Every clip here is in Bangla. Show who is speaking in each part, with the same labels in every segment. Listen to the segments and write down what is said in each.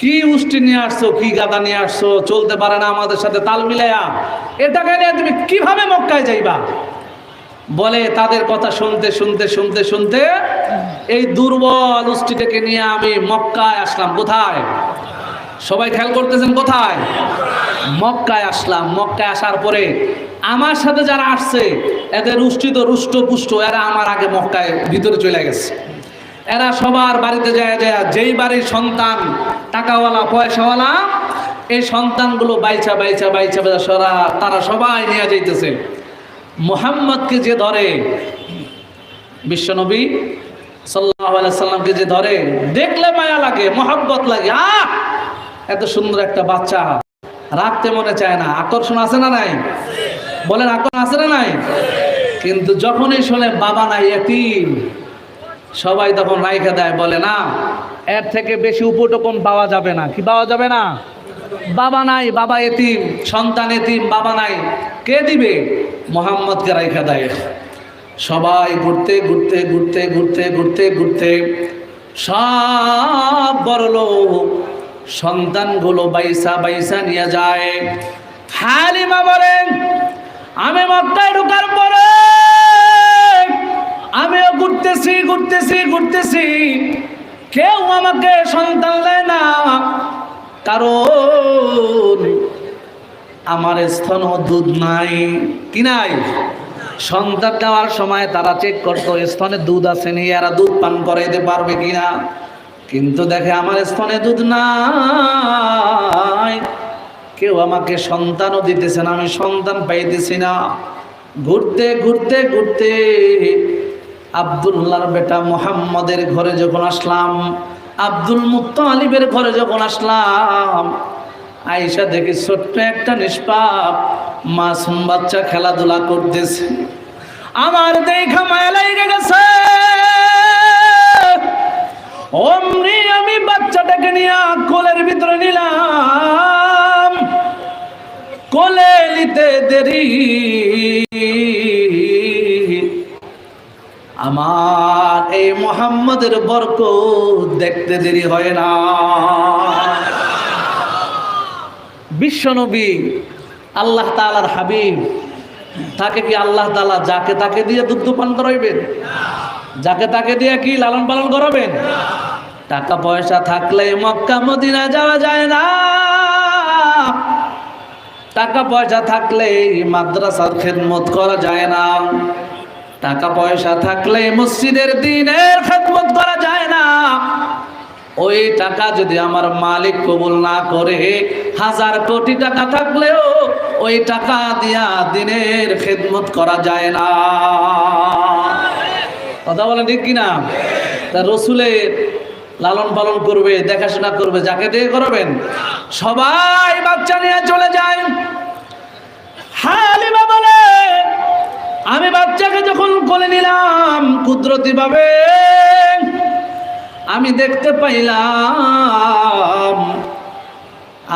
Speaker 1: কি উষ্টি নিয়ে আসছো, কি গাদা নিয়ে আসছো? চলতে পারে না আমাদের সাথে, তাল মিলাইয়া। তুমি কীভাবে মক্কায় যাইবা? বলে তাদের কথা শুনতে শুনতে শুনতে শুনতে এই দুর্বল উষ্টিটাকে নিয়ে আমি মক্কায় আসলাম। কোথায়? সবাই খেয়াল করতেছেন কোথায়? মক্কায় আসলাম। মক্কায় আসার পরে আমার সাথে যারা আসছে, এদের রুষ্টি তো রুষ্ট পুষ্ট, এরা আমার আগে মক্কায় ভিতরে চলে গেছে। এরা সবার বাড়িতে যায় যায় যেই বাড়ির সন্তান টাকাওয়ালা, পয়সাওয়ালা, এই সন্তানগুলো বাইচা বাইচা বাইচা বাইচা সরা, তারা সবাই নিয়ে যাইতেছে। মোহাম্মদকে যে ধরে, বিশ্বনবী সাল্লাহ সাল্লামকে যে ধরে, দেখলে মায়া লাগে, মহাব্বত লাগে, আহ! এত সুন্দর একটা বাচ্চা, রাখতে মনে চায় না, আকর্ষণ আছে না নাই? বলেন, আকর্ষণ আছে না নাই? কিন্তু যখনই শোনে, বাবা নাই, এতিম। সবাই তখন রাইখা দেয়, বলে, না, এর থেকে বেশি উপটকন পাওয়া যাবে না। কি পাওয়া যাবে না? বাবা নাই, বাবা এতিম, সন্তান এতিম, বাবা নাই। কে দিবে? মোহাম্মদকে রাইখা দেয়। সবাই ঘুরতে ঘুরতে ঘুরতে ঘুরতে ঘুরতে ঘুরতে সব বড় লোক সন্তানগুলো বাইসা বাইসা নিয়ে যায়। হালিমা বলেন, আমি মক্কায় ঢোকার পরে আমিও ঘুরতেছি ঘুরতেছি ঘুরতেছি। কেউ আমাকে সন্তান দেয় না। কারণ আমার স্তন দুধ নাই। কি নাই? সন্তান দেওয়ার সময় তারা চেক করতো, স্তনে দুধ আছে নি? এরা দুধ পান করাইতে পারবে কিনা কিন্তু দেখে আমার স্তনে দুধ নাই। কেউ আমাকে সন্তানও দিতেছে না, আমি সন্তান পাইতেছি না। ঘুরতে ঘুরতে ঘুরতে আবদুল্লাহর বেটা মোহাম্মদের ঘরে যখন আসলাম, আব্দুল মুত্তালিবের ঘরে যখন আসলাম, আয়েশা দেখি ছোট্ট একটা নিষ্পাপ মাসুম বাচ্চা খেলাধুলা করতেছে। আমার দেখা মায়া লেগে গেছে। অমনি আমি বাচ্চাটাকে নিয়ে কোলের ভিতরে নিলাম। কোলে নিতে দেরি। আমার এই মোহাম্মদের বরক দেখতে দেরি হয় না। বিশ্বনবী আল্লাহ তালার হাবিব, তাকে কি আল্লাহ তালা যাকে তাকে দিয়ে দুগ্ধ পান করাইবেন? যাকে তাকে দিয়ে কি লালন পালন করাবেন? টাকা পয়সা থাকলে মক্কা, মদিনা যাওয়া যায় না। টাকা পয়সা থাকলে মাদ্রাসার খেদমত করা যায় না। টাকা পয়সা থাকলে মসজিদের দিনের খেদমত করা যায় না। ওই টাকা যদি আমার মালিক কবুল না করে, হাজার কোটি টাকা থাকলেও ওই টাকা দিয়া দিনের খেদমত করা যায় না। কথা বলেন ঠিক কিনা? তা রসুলের লালন পালন করবে, দেখাশোনা করবে, যাকে দিয়ে করবেন? সবাই বাচ্চা নিয়ে চলে যায়। বলে আমি বাচ্চাকে যখন কোলে নিলাম, কুদরতি ভাবে আমি দেখতে পাইলাম,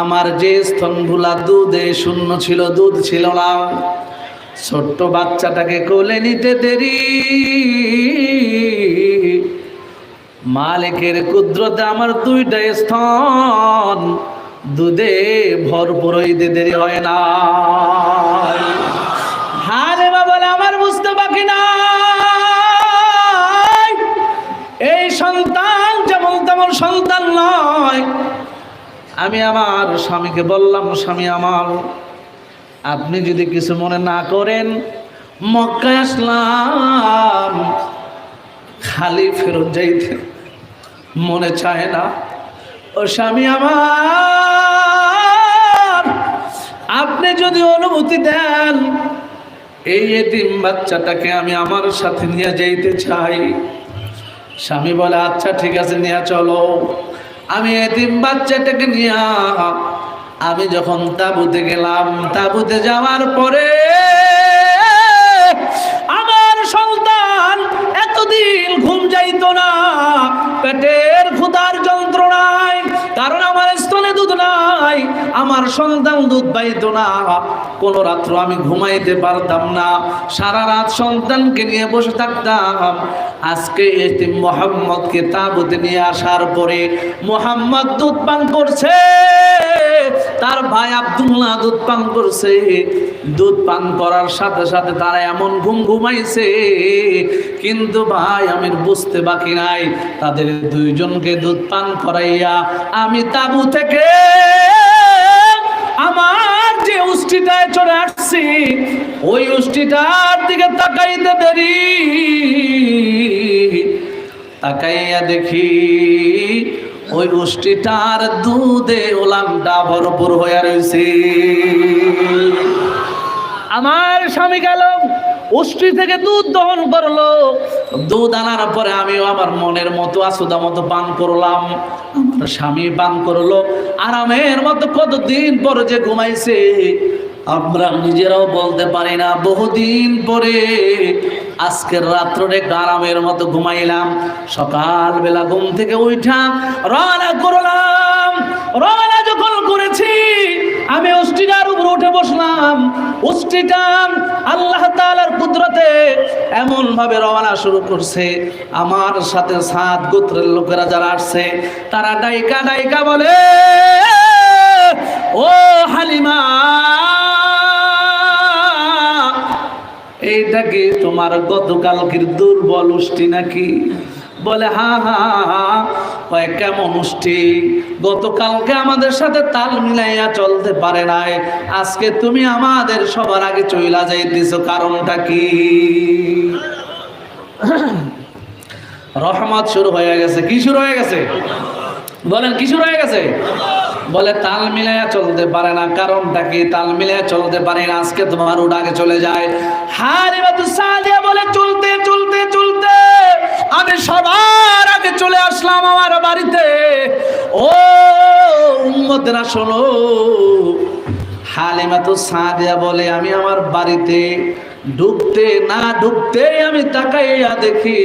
Speaker 1: আমার যে স্তনগুলা দুধে শূন্য ছিল, দুধ ছিল না। ছোট্ট বাচ্চাটাকে কোলে নিতে দেরি। মালিকের কুদরতে আমার দুইটা স্তন, দুধে ভরপুর হইতে দেরি হয় না বুঝতে বাকি না এই সন্তান যেমন তেমন সন্তান নয়। আমি আমার স্বামীকে বললাম, স্বামী আমার, আপনি যদি কিছু মনে না করেন, মক্কায় আসলাম। খালি ফেরত যাইতে মনে চায় না। ও স্বামী আমার, আপনি যদি অনুমতি দেন এই এতিম বাচ্চাটাকে আমি আমার সাথে নিয়ে যাইতে চাই। স্বামী বলে আচ্ছা ঠিক আছে, নিয়ে চলো। আমি এতিম বাচ্চাটাকে নিয়ে, আমি যখন তাবুতে গেলাম, তাবুতে যাওয়ার পরে আমার সন্তান এতদিন ঘুম যাইতো না, পেটের ক্ষুধার যন্ত্রণায়, কারণ আমার স্তনে দুধ নাই, আমার সন্তান দুধ পাইতো না। কোনো রাত্র আমি ঘুমাইতে পারতাম না। সারা রাত সন্তানকে নিয়ে বসে থাকতাম। আজকে এতিম মোহাম্মদকে তাবুতে নিয়ে আসার পরে মোহাম্মদ দুধ পান করছে, তার ভাই আব্দুল্লাহ দুধ পান করছে। দুধ পান করার সাথে সাথে তারা এমন ঘুম ঘুমাইছে, কিন্তু ভাই আমি বুঝতে বাকি নাই, তাদের দুইজনকে দুধ পান করাইয়া আমি তাবু থেকে আমার উষ্টিটায় চলে আসছি। ওই উষ্টিটার দিকে তাকাইতে দেরি। তাকাইয়া দেখি ওই উষ্টিটার দুধে ওলামটা ভরপুর হয়ে রয়েছে আমার স্বামী গেল। উষ্টি থেকে দুধ দহন করল। দুধ আনার পরে আমিও আমার মনের মতো আসুদা মতো পান করলাম। স্বামী পান করল। আরামের মতো কতদিন পরে যে ঘুমাইছে, আমরা নিজেরাও বলতে পারি না। বহুদিন পরে আজকের রাত্রে আরামের মতো ঘুমাইলাম। সকালবেলা ঘুম থেকে উঠা রওনা করলাম। রওনা যখন করেছি আমি উষ্টিটার উপর উঠে বসলাম। উষ্টিটা আল্লাহ তাআলার কুদরতে এমন ভাবে রওনা শুরু করছে। আমার সাথে সাত গোত্রের লোকেরা যারা আসছে, তারা ডাইকা ডাইকা বলে, ও হালিমা, এইটা কি তোমার গতকালকের দুর্বল উষ্টি নাকি? বলে হা হা হা। কয় কেমন গতকালকে আমাদের সাথে তাল মিলাইয়া চলতে পারে নাই। আজকে তুমি আমাদের সবার আগে চইলা রহমত শুরু হয়ে গেছে। কি শুরু হয়ে গেছে? বলেন, কি শুরু হয়ে গেছে? বলে, তাল মিলাইয়া চলতে পারে না। কারণটা কি? তাল মিলাইয়া চলতে পারে না। আজকে তোমার আগে চলে যায়। হারে বলে, চলতে চলতে চলতে। আমি সবার আগে চলে আসলাম আমার বাড়িতে। ও উম্মতেরা, শোনো। হালিমা তো সাদিয়া বলে, আমি আমার বাড়িতে ঢুকতে না ঢুকতে আমি তাকাইয়া দেখি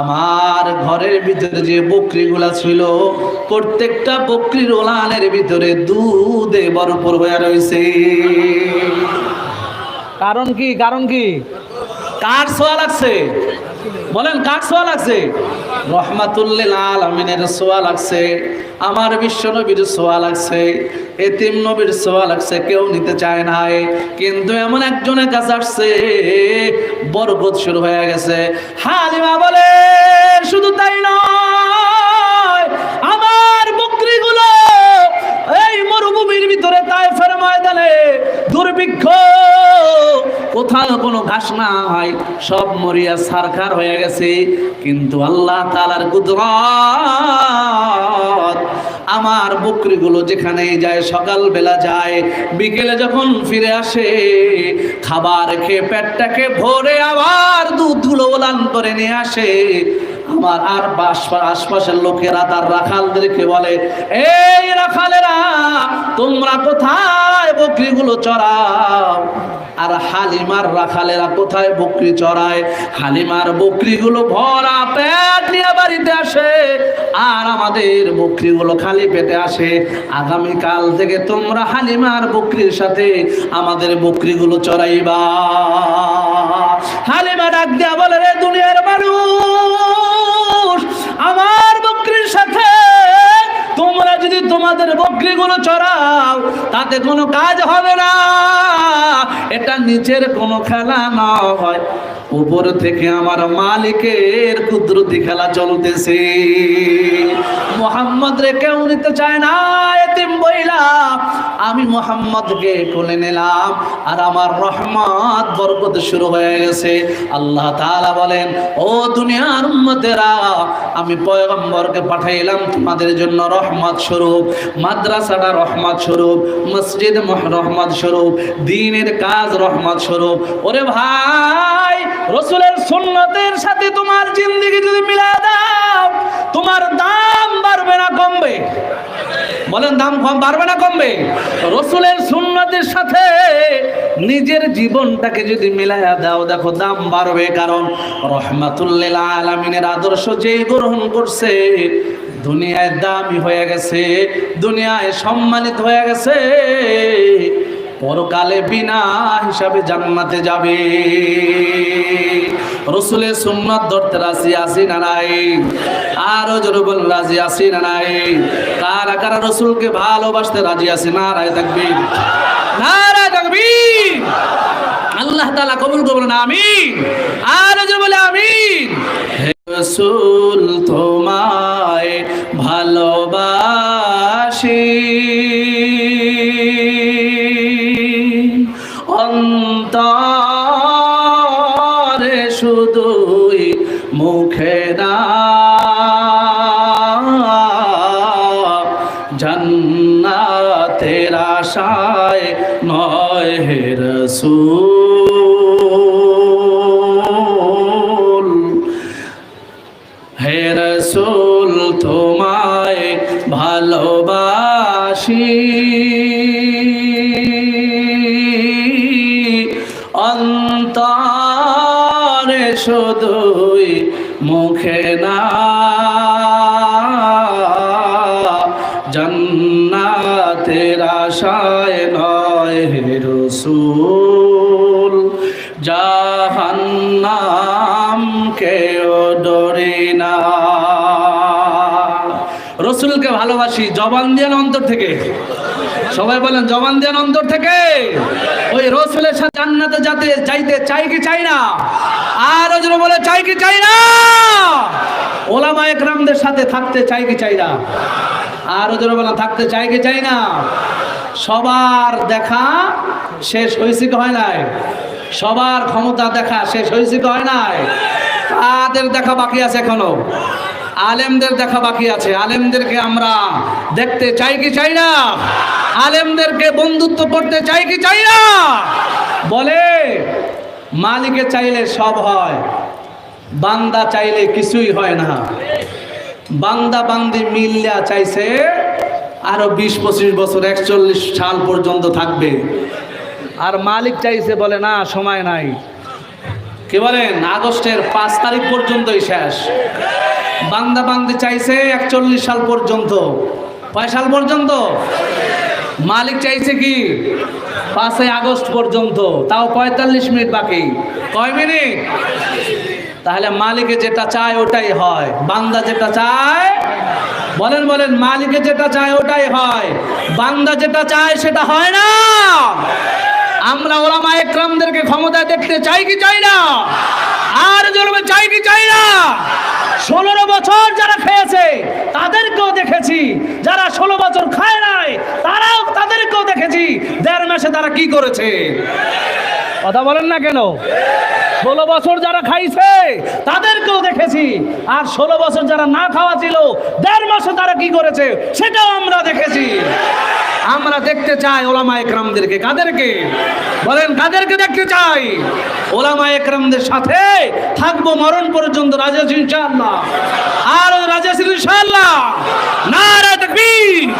Speaker 1: আমার ঘরের ভিতরে যে বকরিগুলা ছিল, প্রত্যেকটা বকরির ওলানের ভিতরে দুধে ভরপুর হয়ে রয়েছে কারণ কি? কারণ কি? কার সোয়া লাগছে? বলেন, কার সোয়া লাগছে রহমাতুল্লিল আলমিনের সোয়া লাগছে আমার বিশ্ব নবীর সোয়া লাগছে এতিম নবীর সোয়া লাগছে কেউ নিতে চায় নাই। কিন্তু এমন একজনের কাছে আসছে, বরকত শুরু হয়ে গেছে। হালিমা বলে, শুধু তাই নয় মরুভূমির ভিতরে তাই ফের ময়দানে দুর্ভিক্ষ, কোথাও কোনো ঘাস নাই, সব মরিয়া সারখার হয়ে গেছে। কিন্তু আল্লাহ তালার কুদরত আমার বকরিগুলো যেখানে যায়, সকালবেলা যায়, বিকেলে যখন ফিরে আসে, খাবার খেয়ে পেটটাকে ভরে আবার দুধগুলো ওলান করে নিয়ে আসে। আমার আর আশপা- আশপাশের লোকেরা তার রাখালদেরকে বলে, এই রাখালেরা তোমরা কোথায় বকরিগুলো চড়াও? আর হালিমার রাখালেরা কোথায় বকরি চড়ায়? হালিমার বকরিগুলো ভরা পেট নিয়ে বাড়িতে আসে, আর আমাদের বকরিগুলো খালি পেটে আসে। আগামীকাল থেকে তোমরা হালিমার বকরির সাথে আমাদের বকরিগুলো চড়াইবা। হালিমা ডাক দেয়া বলে, রে দুনিয়ার মানুষ বকরিগুলো চড়াও, তাতে কোনো কাজ হবে না। এটা নিচের কোনো খেলা না হয়। উপর থেকে আমার মালিকের কুদরতি খেলা চলতেছে। মোহাম্মদ রে কেউ নিতে চায় না, এতিম বইলা। আমি মোহাম্মদকে কোলে নিলাম আর আমার রহমত বরকত শুরু হয়ে গেছে। আল্লাহ তাআলা বলেন, ও দুনিয়ার উম্মতেরা, আমি পয়গম্বরকে পাঠাইলাম তোমাদের জন্য রহমত স্বরূপ, মাদ্রাসাটা রহমত স্বরূপ, মসজিদ রহমত স্বরূপ, দিনের কাজ রহমত স্বরূপ। ওরে ভাই, রসুলের সুন্নতের সাথে তোমার জিন্দিগি যদি মিলা দাও, তোমার দাম বাড়বে না কমবে। বলেন, দাম কম, বাড়বে না কমবে? রসুলের সুন্নতের সাথে নিজের জীবনটাকে যদি মিলাইয়া দাও, দেখো দাম বাড়বে, কারণ রহমাতুল্লিল আলমিনের আদর্শ যেই গ্রহণ করছে, দুনিয়ায় দামি হয়ে গেছে, দুনিয়ায় সম্মানিত হয়ে গেছে। পরকালে বিনা হিসাবে জান্নাতে যাবে। রসুলের সুন্নত ধরতে রাজি আসি না নাই? আরও জোরে বল রাজি আসি না নাই? কারা কারা রসুলকে ভালোবাসতে রাজি আসি না রায় থাকবি নারায় থাকবি আল্লাহ তাআলা কবুল করবেন আমিন। আর যে বলে, আমিন। হে রাসূল, তোমায় ভালোবাসি। রসুল। হে রসুল তোমায় ভালোবাসি। অন্তরে শুধুই মুখে না রসুলকে ভালোবাসি, জবান দিয়ে অন্তর থেকে? সবাই বলেন, জবান দিয়ে অন্তর থেকে? ওই রসুলের সাথে জান্নাতে যাতে চাইতে চাই কি চাই না? আর ওজন বলে, চাই কি চাই না? ওলামা একরামদের সাথে থাকতে চাই কি চাই না? আর ওজন বলে, থাকতে চাই কি চাই না? সবার দেখা শেষ হয়েছে কি হয় নাই? সবার ক্ষমতা দেখা শেষ হয়েছে কি হয় নাই? তাদের দেখা বাকি আছে এখনও। আলেমদের দেখা বাকি আছে। আলেমদেরকে আমরা দেখতে চাই কি চাই না? আলেমদেরকে বন্ধুত্ব করতে চাই কি চাই না? বলে, মালিকে চাইলে সব হয়, বান্দা চাইলে কিছুই হয় না। বান্দা বান্দি মিল্লা চাইছে আরও বিশ পঁচিশ বছর, একচল্লিশ সাল পর্যন্ত থাকবে। আর মালিক চাইছে বলে, না, সময় নাই। কি বলেন? আগস্টের পাঁচ তারিখ পর্যন্তই শেষ। বান্দা বান্দি চাইছে একচল্লিশ সাল পর্যন্ত। কয় সাল পর্যন্ত? মালিক চাইছে কি? পাঁচই আগস্ট পর্যন্ত। তাও পঁয়তাল্লিশ মিনিট বাকি। কয় মিনিট? তাহলে মালিকে যেটা চায় ওটাই হয়। বান্দা যেটা চায়, বলেন বলেন, মালিকে যেটা চায় ওটাই হয়। বান্দা যেটা চায় সেটা হয় না। আমরা ওলামা একরামদেরকে ক্ষমতায় দেখতে চাই কি চাই না? আর জন্মে চাই কি চাই না? ষোলো বছর যারা খেয়েছে, তাদেরকেও দেখেছি। যারা ষোলো বছর খায় নাই, তারাও তাদেরকেও দেখেছি। দেড় মাসে তারা কি করেছে? কথা বলেন না কেন? ষোলো বছর যারা খাইছে, তাদেরকেও দেখেছি। আর ষোলো বছর যারা না খাওয়া ছিল, দেড় মাসে তারা কি করেছে, সেটাও আমরা দেখেছি। আমরা দেখতে চাই ওলামা একরামদেরকে। কাদেরকে? বলেন, কাদেরকে দেখতে চাই? ওলামা একরামদের সাথে থাকব, মরণ পর্যন্ত রাজা ইনশাআল্লাহ। আর রাজা ইনশাআল্লাহ। নারা তাকবীর।